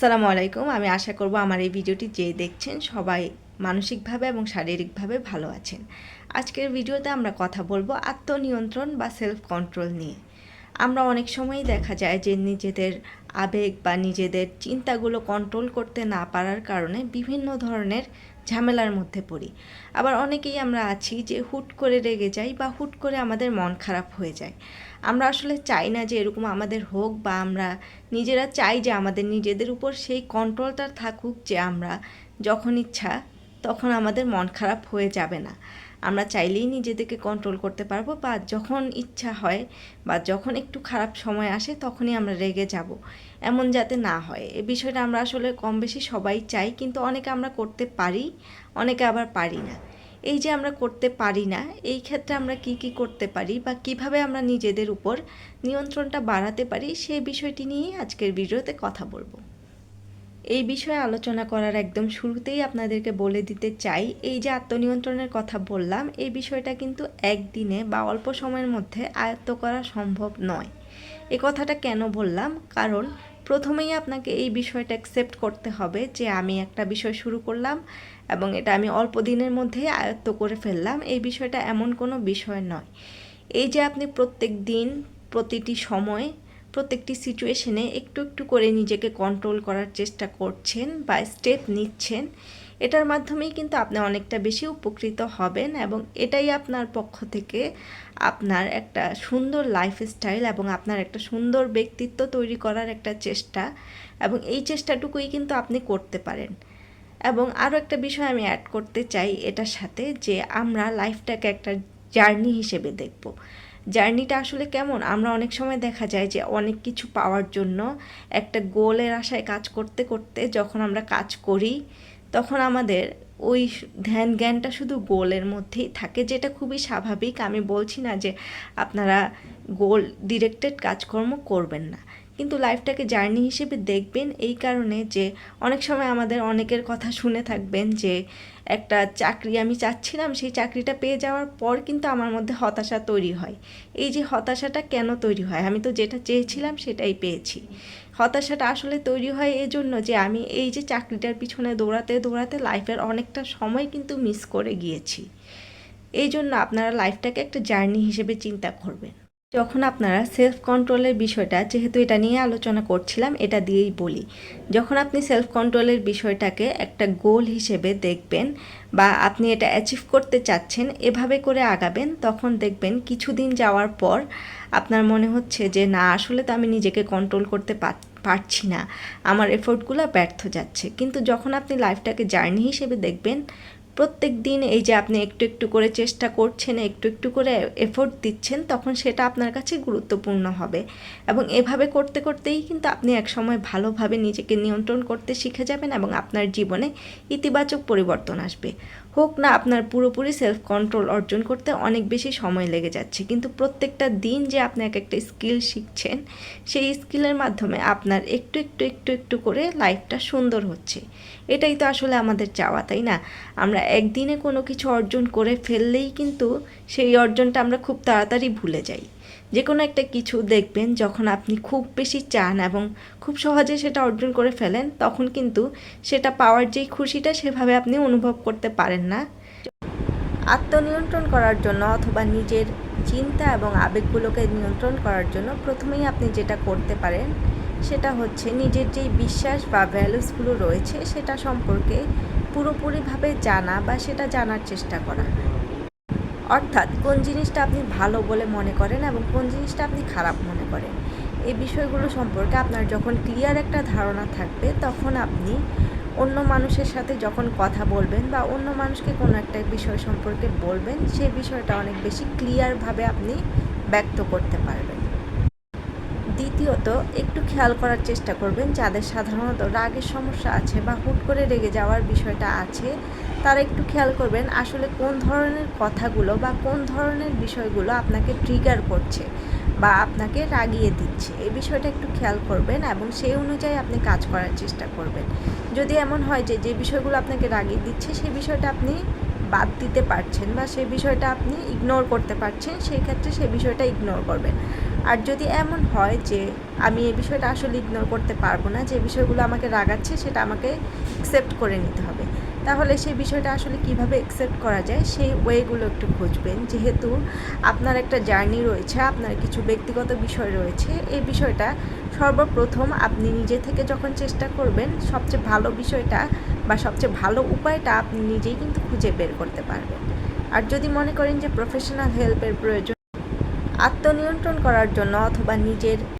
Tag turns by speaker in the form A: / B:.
A: আসসালামু আলাইকুম। আমি আশা করব আমার এই ভিডিওটি যে দেখছেন সবাই মানসিকভাবে এবং শারীরিকভাবে ভালো আছেন। আজকের ভিডিওতে আমরা কথা বলব আত্মনিয়ন্ত্রণ বা সেলফ কন্ট্রোল নিয়ে। আমরা অনেক সময়ই দেখা যায় যে নিজেদের আবেগ বা নিজেদের চিন্তাগুলো কন্ট্রোল করতে না পারার কারণে বিভিন্ন ধরনের ঝামেলার মধ্যে পড়ি। আবার অনেকেই আমরা আছি যে হুট করে রেগে যাই বা হুট করে আমাদের মন খারাপ হয়ে যায়। আমরা আসলে চাই না যে এরকম আমাদের হোক বা আমরা নিজেরা চাই যে আমাদের নিজেদের উপর সেই কন্ট্রোলটা থাকুক যে আমরা যখন ইচ্ছা তখন আমাদের মন খারাপ হয়ে যাবে না। আমরা চাইলেই নিজেদেরকে কন্ট্রোল করতে পারব বা যখন ইচ্ছা হয় বা যখন একটু খারাপ সময় আসে তখনই আমরা রেগে যাব। এমন যাতে না হয়। এ বিষয়টা আমরা আসলে কম বেশি সবাই চাই কিন্তু অনেকে আমরা করতে পারি, অনেকে আবার পারি না। এই যে আমরা করতে পারি না, এই ক্ষেত্রে আমরা কি কি করতে পারি বা কীভাবে আমরা নিজেদের উপর নিয়ন্ত্রণটা বাড়াতে পারি সেই বিষয়টি নিয়ে আজকের ভিডিওতে কথা বলব। এই বিষয়ে আলোচনা করার একদম শুরুতেই আপনাদেরকে বলে দিতে চাই, এই যে আত্মনিয়ন্ত্রণের কথা বললাম, এই বিষয়টা কিন্তু একদিনে বা অল্প সময়ের মধ্যে আয়ত্ত করা সম্ভব নয়। এ কথাটা কেন বললাম? কারণ প্রথমেই আপনাকে এই বিষয়টা অ্যাকসেপ্ট করতে হবে যে আমি একটা বিষয় শুরু করলাম এবং এটা আমি অল্প দিনের মধ্যেই আয়ত্ত করে ফেললাম, এই বিষয়টা এমন কোনো বিষয় নয়। এই যে আপনি প্রত্যেক দিন, প্রতিটি সময় প্রত্যেকটি সিচুয়েশনে একটু একটু করে নিজেকে কন্ট্রোল করার চেষ্টা করছেন বা স্টেপ নিচ্ছেন, এটার মাধ্যমেই কিন্তু আপনি অনেকটা বেশি উপকৃত হবেন এবং এটাই আপনার পক্ষ থেকে আপনার একটা সুন্দর লাইফস্টাইল এবং আপনার একটা সুন্দর ব্যক্তিত্ব তৈরি করার একটা চেষ্টা এবং এই চেষ্টাটুকুই কিন্তু আপনি করতে পারেন। এবং আরও একটা বিষয় আমি অ্যাড করতে চাই এটার সাথে যে আমরা লাইফটাকে একটা জার্নি হিসেবে দেখব। জার্নিটা আসলে কেমন? আমরা অনেক সময় দেখা যায় যে অনেক কিছু পাওয়ার জন্য একটা গোলের আশায় কাজ করতে করতে যখন আমরা কাজ করি, তখন আমাদের ওই ধ্যান জ্ঞানটা শুধু গোলের মধ্যেই থাকে, যেটা খুবই স্বাভাবিক। আমি বলছি না যে আপনারা গোল ডিরেক্টেড কাজকর্ম করবেন না। কিন্তু লাইফটাকে জার্নি হিসেবে দেখবেন এই কারণে যে অনেক সময় আমাদের অনেকের কথা শুনে থাকবেন যে একটা চাকরি আমি চাচ্ছিলাম, সেই চাকরিটা পেয়ে যাওয়ার পর কিন্তু আমার মধ্যে হতাশা তৈরি হয়। এই যে হতাশাটা কেন তৈরি হয়? আমি তো যেটা চেয়েছিলাম সেটাই পেয়েছি। হতাশাটা আসলে তৈরি হয় এজন্য যে আমি এই যে চাকরিটার পিছনে দৌড়াতে দৌড়াতে লাইফের অনেকটা সময় কিন্তু মিস করে গিয়েছি। এই জন্য আপনারা লাইফটাকে একটা জার্নি হিসেবে চিন্তা করবেন। যখন আপনারা সেলফ কন্ট্রোলের বিষয়টা, যেহেতু এটা নিয়ে আলোচনা করছিলাম, এটা দিয়েই বলি। যখন আপনি সেলফ কন্ট্রোলের বিষয়টাকে একটা গোল হিসেবে দেখবেন বা আপনি এটা অ্যাচিভ করতে চাচ্ছেন, এভাবে করে আগাবেন, তখন দেখবেন কিছুদিন যাওয়ার পর আপনার মনে হচ্ছে যে, না, আসলে তো আমি নিজেকে কন্ট্রোল করতে পারছি না। আমার এফোর্টগুলো ব্যর্থ যাচ্ছে। কিন্তু যখন আপনি লাইফটাকে জার্নি হিসেবে দেখবেন প্রত্যেক দিন এই যে আপনি একটু একটু করে চেষ্টা করছেন, একটু একটু করে এফোর্ট দিচ্ছেন, তখন সেটা আপনার কাছে গুরুত্বপূর্ণ হবে। এবং এভাবে করতে করতেই কিন্তু আপনি এক সময় ভালোভাবে নিজেকে নিয়ন্ত্রণ করতে শিখে যাবেন এবং আপনার জীবনে ইতিবাচক পরিবর্তন আসবে। হোক না, আপনার পুরোপুরি সেলফ কন্ট্রোল অর্জন করতে অনেক বেশি সময় লেগে যাচ্ছে। কিন্তু প্রত্যেকটা দিন যে আপনি এক একটা স্কিল শিখছেন, সেই স্কিলের মাধ্যমে আপনার একটু একটু একটু একটু করে লাইফটা সুন্দর হচ্ছে। এটাই তো আসলে আমাদের চাওয়া, তাই না? আমরা একদিনে কোনো কিছু অর্জন করে ফেললেই কিন্তু সেই অর্জনটা আমরা খুব তাড়াতাড়ি ভুলে যাই। যে কোনো একটা কিছু দেখবেন, যখন আপনি খুব বেশি চান এবং খুব সহজে সেটা অর্জন করে ফেলেন, তখন কিন্তু সেটা পাওয়ার যেই খুশিটা সেভাবে আপনি অনুভব করতে পারেন না। আত্মনিয়ন্ত্রণ করার জন্য অথবা নিজের চিন্তা এবং আবেগগুলোকে নিয়ন্ত্রণ করার জন্য প্রথমেই আপনি যেটা করতে পারেন, সেটা হচ্ছে নিজের যেই বিশ্বাস বা ভ্যালুসগুলো রয়েছে, সেটা সম্পর্কে পুরোপুরিভাবে জানা বা সেটা জানার চেষ্টা করা। অর্থাৎ কোন জিনিসটা আপনি ভালো বলে মনে করেন এবং কোন জিনিসটা আপনি খারাপ মনে করেন। এই বিষয়গুলো সম্পর্কে আপনার যখন ক্লিয়ার একটা ধারণা থাকবে, তখন আপনি অন্য মানুষের সাথে যখন কথা বলবেন বা অন্য মানুষকে কোনো একটা বিষয় সম্পর্কে বলবেন সেই বিষয়টা অনেক বেশি ক্লিয়ারভাবে আপনি ব্যক্ত করতে পারবেন। দ্বিতীয়ত, একটু খেয়াল করার চেষ্টা করবেন যাদের সাধারণত রাগের সমস্যা আছে বা হুট করে রেগে যাওয়ার বিষয়টা আছে তারা একটু খেয়াল করবেন আসলে কোন ধরনের কথাগুলো বা কোন ধরনের বিষয়গুলো আপনাকে ট্রিগার করছে বা আপনাকে রাগিয়ে দিচ্ছে, এই বিষয়টা একটু খেয়াল করবেন এবং সেই অনুযায়ী আপনি কাজ করার চেষ্টা করবেন। যদি এমন হয় যে যে বিষয়গুলো আপনাকে রাগিয়ে দিচ্ছে, সেই বিষয়টা আপনি বাদ দিতে পারছেন বা সেই বিষয়টা আপনি ইগনোর করতে পারছেন, সেই ক্ষেত্রে সেই বিষয়টা ইগনোর করবেন। আর যদি এমন হয় যে, আমি এই বিষয়টা আসলে ইগনোর করতে পারব না, যে বিষয়গুলো আমাকে রাগাচ্ছে, সেটা আমাকে অ্যাকসেপ্ট করে নিতে হবে। তাহলে সেই বিষয়টা আসলে কীভাবে অ্যাকসেপ্ট করা যায়, সেই ওয়েগুলো একটু খুঁজবেন। যেহেতু আপনার একটা জার্নি রয়েছে, আপনার কিছু ব্যক্তিগত বিষয় রয়েছে, এই বিষয়টা সর্বপ্রথম আপনি নিজে থেকে যখন চেষ্টা করবেন, সবচেয়ে ভালো বিষয়টা বা সবচেয়ে ভালো উপায়টা আপনি নিজেই কিন্তু খুঁজে বের করতে পারবেন। আর যদি মনে করেন যে প্রফেশনাল হেল্পের প্রয়োজন, আত্মনিয়ন্ত্রণ করার জন্য অথবা নিজের